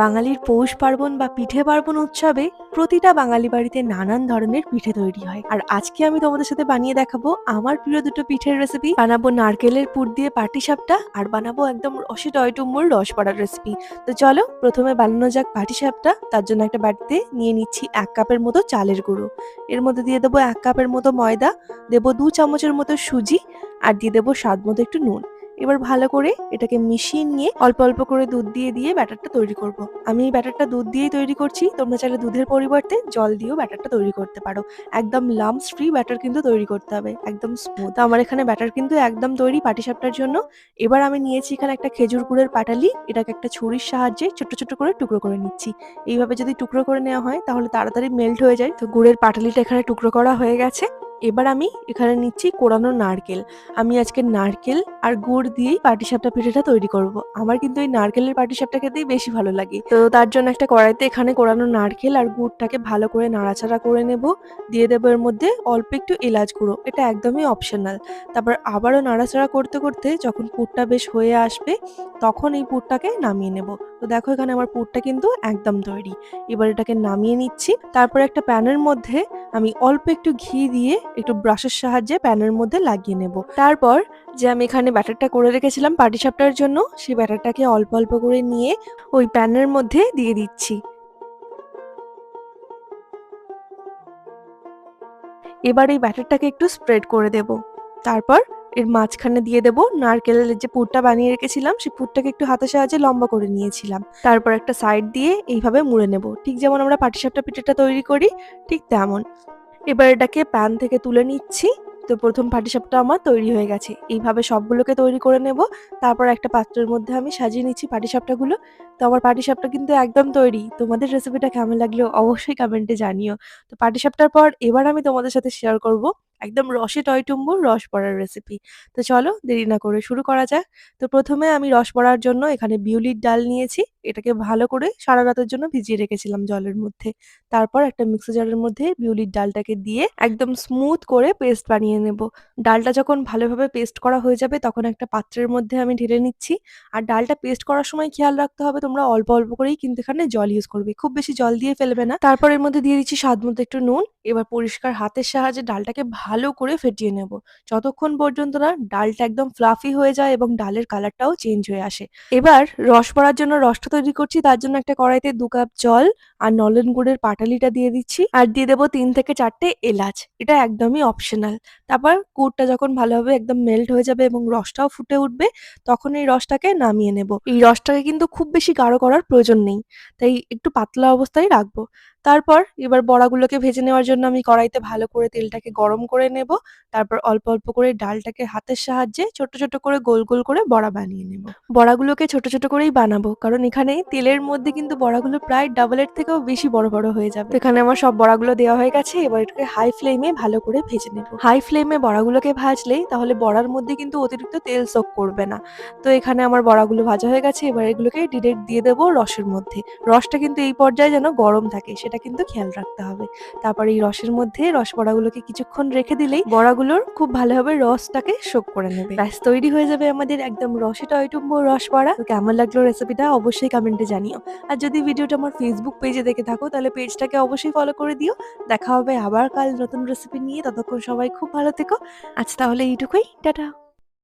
বাঙালির পৌষ পার্বণ বা পিঠে পার্বণ উৎসবে প্রতিটা বাঙালি বাড়িতে নানান ধরনের পিঠে তৈরি হয়। আর আজকে আমি তোমাদের সাথে বানিয়ে দেখাবো আমার প্রিয় দুটো পিঠের রেসিপি বানাবো নারকেলের পুর দিয়ে পাটি সাপটা আর বানাবো একদম রসে টয়টুম্বুর রস পড়ার রেসিপি তো চলো প্রথমে বানানো যাক পাটি সাপটা। তার জন্য একটা বাটিতে নিয়ে নিচ্ছি এক কাপের মতো চালের গুঁড়ো। এর মধ্যে দিয়ে দেবো এক কাপের মতো ময়দা। দেবো দু চামচের মতো সুজি। আর দিয়ে দেবো স্বাদ মতো একটু নুন। এবার ভালো করে এটাকে মিশিয়ে নিয়ে অল্প অল্প করে দুধ দিয়ে দিয়ে ব্যাটারটা তৈরি করব। আমি এই ব্যাটারটা দুধ দিয়েই তৈরি করছি। তোমরা চাইলে দুধের পরিবর্তে জল দিয়েও ব্যাটারটা তৈরি করতে পারো। একদম লামস ফ্রি ব্যাটার কিন্তু তৈরি করতে হবে। একদম স্মুথ আমার এখানে ব্যাটার কিন্তু একদম তৈরি পাটিসাপটার জন্য। এবার আমি নিয়েছি এখানে একটা খেজুর গুড়ের পাটালি। এটাকে একটা ছুরির সাহায্যে ছোট ছোট করে টুকরো করে নিচ্ছি। এইভাবে যদি টুকরো করে নেওয়া হয় তাহলে তাড়াতাড়ি মেল্ট হয়ে যায়। তো গুড়ের পাটালিটা এখানে টুকরো করা হয়ে গেছে। এবার আমি এখানে নিচ্ছি কোরানো নারকেল। আমি আজকে নারকেল আর গুড় দিয়েই পাটিসাপটা পিঠেটা তৈরি করব। আমার কিন্তু এই নারকেলের পাটিসাপটা খেতেই বেশি ভালো লাগে। তো তার জন্য একটা কড়াইতে এখানে কোরানো নারকেল আর গুড়টাকে ভালো করে নাড়াচাড়া করে নেব। দিয়ে দেবো এর মধ্যে অল্প একটু এলাচ গুঁড়ো। এটা একদমই অপশনাল। তারপর আবারও নাড়াচাড়া করতে করতে যখন পুরটা বেশ হয়ে আসবে, তখন এই পুরটাকে নামিয়ে নেব। তো দেখো এখানে আমার পুরটা কিন্তু একদম তৈরি। এবার এটাকে নামিয়ে নিচ্ছি। তারপর একটা প্যানের মধ্যে আমি অল্প একটু ঘি দিয়ে একটু ব্রাশের সাহায্যে প্যানের মধ্যে লাগিয়ে নেব। তারপর যে আমি এখানে ব্যাটারটা করে রেখেছিলাম পাটিসাপটার জন্য, সেই ব্যাটারটাকে অল্প অল্প করে নিয়ে ওই প্যানের মধ্যে দিয়ে দিচ্ছি। এবার এই ব্যাটারটাকে একটু স্প্রেড করে দেব। তারপর এর মাঝখানে দিয়ে দেব নারকেলের যে পুরটা বানিয়ে রেখেছিলাম, সেই পুরটাকে একটু হাতের সাহায্যে লম্বা করে নিয়েছিলাম। তারপর একটা সাইড দিয়ে এইভাবে মুড়ে নেব। ঠিক যেমন আমরা পাটিসাপটা পিঠেটা তৈরি করি, ঠিক তেমন। এবার এটাকে প্যান থেকে তুলে নিচ্ছি। তো প্রথম পাটিসাপটা আমার তৈরি হয়ে গেছে। এইভাবে সবগুলোকে তৈরি করে নেব। তারপর একটা পাত্রের মধ্যে আমি সাজিয়ে নিচ্ছি পাটিসাপটাগুলো। তো আমার পাটিসাপটা কিন্তু একদম তৈরি। তোমাদের রেসিপিটা কেমন লাগল অবশ্যই কমেন্টে জানিও। তো পাটিসাপটার পর এবার আমি তোমাদের সাথে শেয়ার করব একদম রসে টয়টুম্বুর রস পড়ার রেসিপি তো চলো দেরি না করে শুরু করা যাক। তো প্রথমে আমি রস পড়ার জন্য এখানে বিউলির ডাল নিয়েছি। এটাকে ভালো করে সারা রাতের জন্য ভিজিয়ে রেখেছিলাম জলের মধ্যে। তারপর একটা মিক্সার জারের মধ্যে বিউলির ডালটাকে দিয়ে একদম স্মুথ করে পেস্ট বানিয়ে নেব। ডালটা যখন ভালোভাবে পেস্ট করা হয়ে যাবে তখন একটা পাত্রের মধ্যে আমি ঢেলে নিচ্ছি। আর ডালটা পেস্ট করার সময় খেয়াল রাখতে হবে তোমরা অল্প অল্প করেই কিন্তু এখানে জল ইউজ করবে। খুব বেশি জল দিয়ে ফেলবে না। তারপর এর মধ্যে দিয়ে দিচ্ছি স্বাদ মতো একটু নুন। এবার পরিষ্কার হাতের সাহায্যে ডালটাকে ভালো করে ফেটিয়ে নেব। যতক্ষণ পর্যন্ত না ডালটা একদম ফ্লাফি হয়ে যায় এবং ডালের কালারটাও চেঞ্জ হয়ে আসে। এবার রস পড়ার জন্য রসটা তৈরি করছি। তার জন্য একটা কড়াইতে দু কাপ জল আর নলেন গুড়ের পাটালিটা দিয়ে দিচ্ছি। আর দিয়ে দেবো তিন থেকে চারটে এলাচ। এটা একদমই অপশনাল তারপর গুড়টা যখন ভালোভাবে একদম মেল্ট হয়ে যাবে এবং রসটাও ফুটে উঠবে, তখন এই রসটাকে নামিয়ে নেব। এই রসটাকে কিন্তু খুব বেশি গাঢ় করার প্রয়োজন নেই। তাই একটু পাতলা অবস্থায় রাখব। তারপর এবার বড়াগুলোকে ভেজে নেওয়ার জন্য আমি কড়াইতে ভালো করে তেলটাকে গরম করে নেব। তারপর অল্প অল্প করে ডালটাকে হাতের সাহায্যে ছোট ছোট করে গোল গোল করে বড়া বানিয়ে নেব। বড়াগুলোকে ছোট ছোট করেই বানাবো, কারণ এখানে তেলের মধ্যে কিন্তু বড়াগুলো প্রায় ডাবলের থেকেও বেশি বড় বড় হয়ে যাবে। এখানে আমার সব বড়াগুলো দেওয়া হয়ে গেছে, এবার এটাকে হাই ফ্লেমে ভালো করে ভেজে নেব। হাই ফ্লেমে বড়াগুলোকে ভাজলেই তাহলে বড়ার মধ্যে কিন্তু অতিরিক্ত তেল সোক করবে না। তো এখানে আমার বড়াগুলো ভাজা হয়ে গেছে, এবার এগুলোকে ডিরেক্ট দিয়ে দেবো রসের মধ্যে। রসটা কিন্তু এই পর্যায়ে যেন গরম থাকে সেটা কিন্তু খেয়াল রাখতে হবে। তারপর এই রসের মধ্যে রস বড়াগুলোকে কিছুক্ষণ রেখে দিলেই বড়াগুলোর খুব ভালোভাবে রসটাকে শোক করে নেবে। ব্যাস, তৈরি হয়ে যাবে আমাদের একদম রসে টয়টুম্ব রস বড়া। তো কেমন লাগল রেসিপিটা অবশ্যই কমেন্টে জানিও। আর যদি ভিডিওটা আমার ফেসবুক পেজে দেখে থাকো, তাহলে পেজটাকে অবশ্যই ফলো করে দিও। দেখা হবে আবার কাল নতুন রেসিপি নিয়ে। ততক্ষণ সবাই খুব ভালো থেকো। আজ তাহলে এইটুকুই। টাটা।